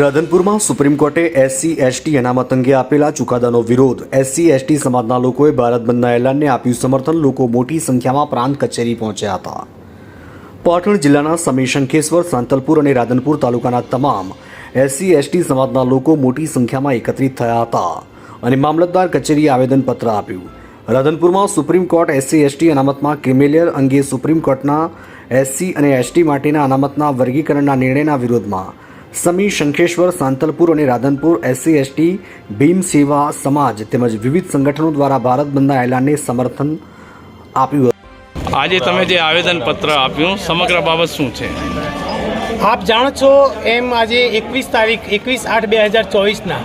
રાધનપુરમાં supreme કોર્ટે SC, ST અનામત અંગે આપેલા ચુકાદાનો વિરોધ. એસસી, એસટી સમાજના લોકોએ ભારત બંધના એલાનને આપ્યું સમર્થન. લોકો મોટી સંખ્યામાં પ્રાંત કચેરી પહોંચ્યા હતા. પાટણ જિલ્લાના સમી શંખેશ્વર સાંતલપુર અને રાધનપુર તાલુકાના તમામ એસસી, એસટી સમાજના લોકો મોટી સંખ્યામાં એકત્રિત થયા હતા અને મામલતદાર કચેરીએ આવેદનપત્ર આપ્યું. રાધનપુરમાં સુપ્રીમ કોર્ટ એસસી, એસટી અનામતમાં ક્રિમિલિયર અંગે સુપ્રીમ કોર્ટના એસસી અને એસટી માટેના અનામતના વર્ગીકરણના નિર્ણયના વિરોધમાં સમી, શંખેશ્વર, સાંતલપુર અને રાધનપુર, એસસી, એસટી, ભીમ, સેવા, સમાજ તેમજ વિવિધ સંગઠનો દ્વારા ભારત બંધના એલાનને સમર્થન આપ્યું આજે તમે જે આવેદન પત્ર આપ્યું, સમગ્ર બાબત શું છે? આપ જાણો છો એમ આજે એકવીસ તારીખ, એકવીસ આઠ બે હજાર ચોવીસના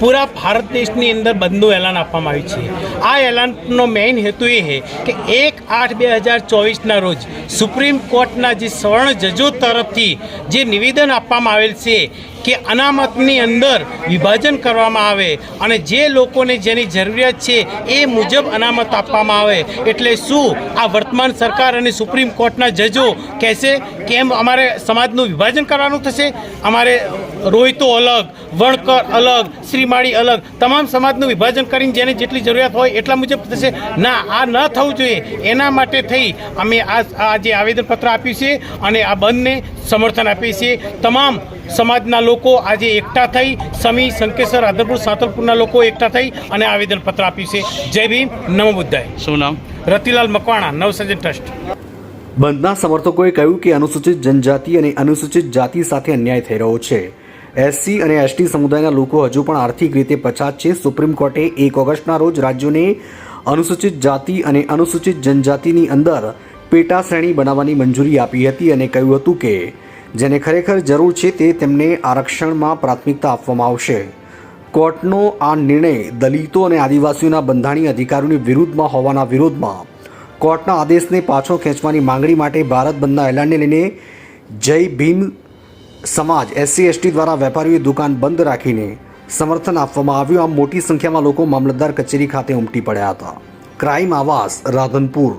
પૂરા ભારત દેશની અંદર બંધનું એલાન આપવામાં આવ્યું છે. આ એલાનનો મેઇન હેતુ એ છે કે એક આઠ બે હજાર ચોવીસના રોજ સુપ્રીમ કોર્ટના જે સ્વર્ણ જજો તરફથી જે નિવેદન આપવામાં આવેલ છે કે અનામતની અંદર વિભાજન કરવામાં આવે અને જે લોકોને જેની જરૂરિયાત છે એ મુજબ અનામત આપવામાં આવે. એટલે શું આ વર્તમાન સરકાર અને સુપ્રીમ કોર્ટના જજો કહેશે કે એમ અમારે સમાજનું વિભાજન કરવાનું થશે? અમારે રોહિતો અલગ, વણકર અલગ, શ્રીમાળી અલગ, તમામ સમાજનું વિભાજન કરીને જેને જેટલી જરૂરિયાત હોય એટલા મુજબ થશે. ના, આ ન થવું જોઈએ. એના માટે થઈ અમે આ આ જે આવેદનપત્ર આપ્યું છે અને આ બંધને સમર્થન આપીએ છીએ. તમામ સમાજના લોકો આજે એકઠા થઈ સમી સંકેશ્વર આદરપુર સાતલપુરના લોકો એકઠા થઈ અને આવેદનપત્ર આપ્યું છે. જય ભીમ નમો બુદ્ધાય. શું નામ? રતિલાલ મકવાણા નવસર્જન ટ્રસ્ટ. બંધના સમર્થકોએ કહ્યું કે અનુસૂચિત જનજાતિ અને અનુસૂચિત જાતિ સાથે અન્યાય થઈ રહ્યો છે. એસસી અને એસટી સમુદાયના લોકો હજુ પણ આર્થિક રીતે પછાત છે. સુપ્રીમ કોર્ટે એક ઓગસ્ટના રોજ રાજ્યોને અનુસૂચિત જાતિ અને અનુસૂચિત જનજાતિની અંદર પેટા શ્રેણી બનાવવાની મંજૂરી આપી હતી અને કહ્યું હતું કે જેને ખરેખર જરૂર છે તે તેમને આરક્ષણમાં પ્રાથમિકતા આપવામાં આવશે. કોર્ટનો આ નિર્ણય દલિતો અને આદિવાસીઓના બંધારણીય અધિકારોની વિરુદ્ધમાં હોવાના વિરોધમાં કોર્ટના આદેશને પાછો ખેંચવાની માંગણી માટે ભારત બંધના એલાનને લઈને જય ભીમ સમાજ એસસી, એસટી દ્વારા વેપારીઓએ દુકાન બંધ રાખીને સમર્થન આપવામાં આવ્યું. આમ મોટી સંખ્યામાં લોકો મામલતદાર કચેરી ખાતે ઉમટી પડ્યા હતા. ક્રાઇમ આવાસ રાધનપુર